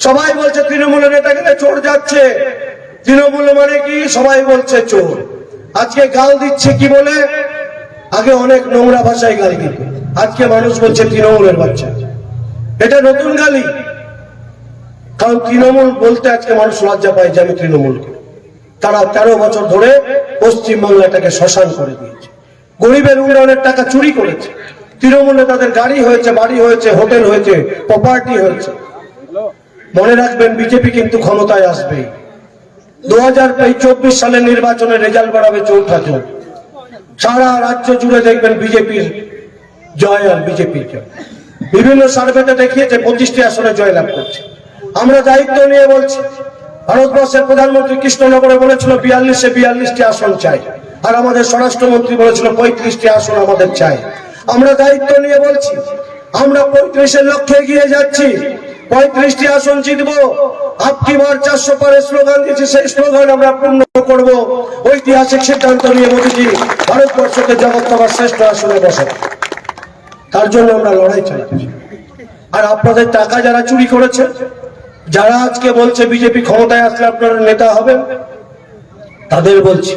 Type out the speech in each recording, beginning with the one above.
সবাই বলছে তৃণমূলের নেতা গেলে চোর যাচ্ছে। তৃণমূল মানে কি? সবাই বলছে চোর। আজকে গাল দিচ্ছে কি বলে? আগে অনেক নোংরা ভাষায় গাল দিত। আজকে মানুষ বলছে তৃণমূলের বাচ্চা। এটা নতুন গালি। কারণ তৃণমূল বলতে আজকে মানুষ লজ্জা পায় যে আমি তৃণমূল তারা তেরো বছর ধরে পশ্চিমবাংলাটাকে শ্মশান করে দিয়েছে। গরিবের উন্নয়নের টাকা চুরি করেছে। তৃণমূলে তাদের গাড়ি হয়েছে, বাড়ি হয়েছে, হোটেল হয়েছে প্রপার্টি হয়েছে। মনে রাখবেন, বিজেপি কিন্তু ক্ষমতায় আসবে দু হাজার চব্বিশ সালের নির্বাচনের রেজাল্ট বাড়াবে চৌঠা জন। সারা রাজ্য জুড়ে দেখবেন বিজেপির জয় আর বিজেপির জয়। বিভিন্ন সার্ভেতে দেখিয়েছে, পঁচিশটি আসনে জয়লাভ করছে। আমরা দায়িত্ব নিয়ে বলছি, ভারতবর্ষের প্রধানমন্ত্রী কৃষ্ণনগরে বলেছিল, বিয়াল্লিশে বিয়াল্লিশটি আসন চাই। আর আমাদের স্বরাষ্ট্রমন্ত্রী বলেছিল, পঁয়ত্রিশটি আসন আমাদের চাই। আমরা দায়িত্ব নিয়ে বলছি, আমরা পঁয়ত্রিশের লক্ষ্যে এগিয়ে যাচ্ছি। পঁয়ত্রিশটি আসন জিতবো। আপকি বার চারশো পারে স্লোগান দিয়েছি, সেই স্লোগান আমরা পূর্ণ করব। ঐতিহাসিক সিদ্ধান্ত নিয়ে মোদীজি ভারতবর্ষকে জগৎসভার শ্রেষ্ঠ আসনে বসে তার জন্য আমরা লড়াই চালাচ্ছি। আর আপনাদের টাকা যারা চুরি করেছে, যারা আজকে বলছে বিজেপি ক্ষমতায় আসলে আপনারা নেতা হবেন, তাদের বলছি,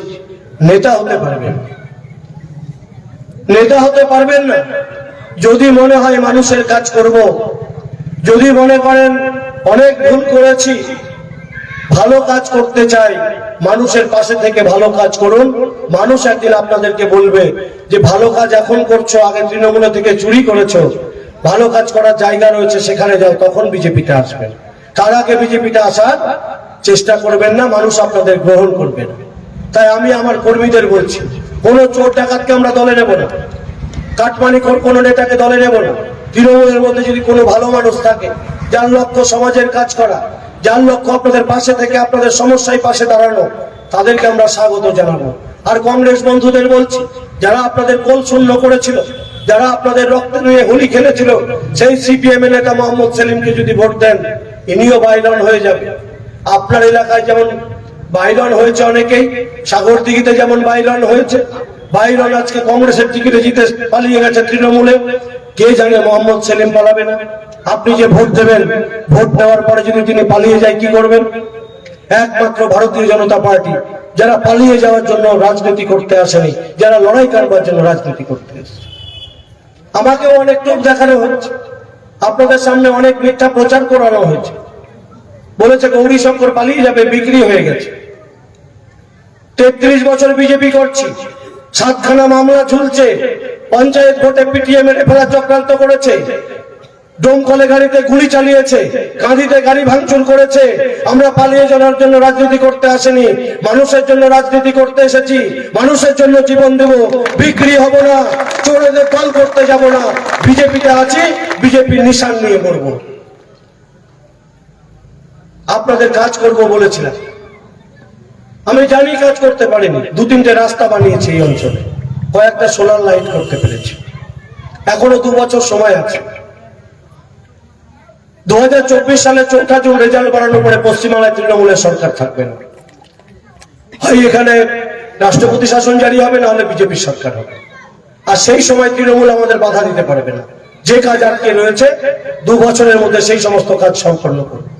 নেতা হতে পারবেন। নেতা হতে পারবেন না। যদি মনে হয় মানুষের কাজ করব যদি মনে করেন অনেক ভুল করেছি, ভালো কাজ করতে চাই, মানুষের পাশে থেকে ভালো কাজ করুন। মানুষ একদিন আপনাদেরকে বলবে যে, ভালো কাজ এখন করছ, আগে তৃণমূল থেকে চুরি করেছ। ভালো কাজ করার জায়গা রয়েছে, সেখানে যাও। তখন বিজেপিতে আসবেন। তার আগে বিজেপিতে আসার চেষ্টা করবেন না, মানুষ আপনাদের গ্রহণ করবে না। তাই আমি আমার কর্মীদের বলছি, কোনো চোর ডাকাতকে আমরা দলে নেব না। কাটমানিখোর কোন নেতাকে দলে নেব না। তৃণমূলের মধ্যে যদি কোনো ভালো মানুষ থাকে, যার লক্ষ্য সমাজের কাজ করা, যার লক্ষ্য আপনাদের পাশে থেকে আপনাদের সমস্যায় পাশে দাঁড়ানো, তাদেরকে আমরা স্বাগত জানাব। আর কংগ্রেস বন্ধুদের বলছি, যারা আপনাদের কোল শূন্য করেছিল, যারা আপনাদের রক্ত নিয়ে হোলি খেলেছিল, সেই সিপিএম এর নেতা মোহাম্মদ সেলিমকে যদি ভোট দেন, ইনিও বাইলন হয়ে যাবে। আপনার এলাকায় যেমন বাইলন হয়েছে অনেকেই সাগর দিঘিতে যেমন বাইলন হয়েছে বাইলন আজকে কংগ্রেসের টিকিটে জিতে পালিয়ে গেছে তৃণমূলে। কে জানে মোহাম্মদ সেলিম পালাবে না? আপনি যে ভোট দেবেন, ভোট দেওয়ার পরে যদি তিনি পালিয়ে যায়, কি করবেন? একমাত্র ভারতীয় জনতা পার্টি। যারা পালিয়ে যাওয়ার জন্য রাজনীতি করতে আসেনি, যারা লড়াই করবার জন্য রাজনীতি করতে এসেছে। আমাকেও অনেক লোক দেখানো হচ্ছে আপনাদের সামনে অনেক মিথ্যা প্রচার করানো হয়েছে। বলেছে গৌরী শঙ্কর পালিয়ে যাবে, বিক্রি হয়ে গেছে। তেত্রিশ বছর বিজেপি করছি। সাতখানা মামলা ঝুলছে। পঞ্চায়েত ভোটে পিটিএ মেরে ফেলা চক্রান্ত করেছে। ডোমকলে গাড়িতে গুলি চালিয়েছে, কাঁধিতে গাড়ি ভাঙচুর করেছে। আমরা পালিয়ে যাওয়ার জন্য রাজনীতি করতে আসেনি। মানুষের জন্য রাজনীতি করতে এসেছি। মানুষের জন্য জীবন দেব। বিক্রি হব না। চোরেদের দল করতে যাব না। বিজেপিতে আছি বিজেপির নিশান নিয়ে মরবো। আপনাদের কাজ করব বলেছিলাম। আমি জানি কাজ করতে পারিনি। দু তিনটে রাস্তা বানিয়েছি এই অঞ্চলে। কয়েকটা সোলার লাইট করতে পেরেছি। এখনও দু বছর সময় আছে। দু হাজার চব্বিশ সালে চৌঠা জুন রেজাল্ট বাড়ানোর পরে পশ্চিমবাংলায় তৃণমূলের সরকার থাকবে না। হয় এখানে রাষ্ট্রপতি শাসন জারি হবে না হলে বিজেপির সরকার হবে। আর সেই সময় তৃণমূল আমাদের বাধা দিতে পারবে না। যে কাজ আটকে রয়েছে, দু বছরের মধ্যে সেই সমস্ত কাজ সম্পন্ন করবে।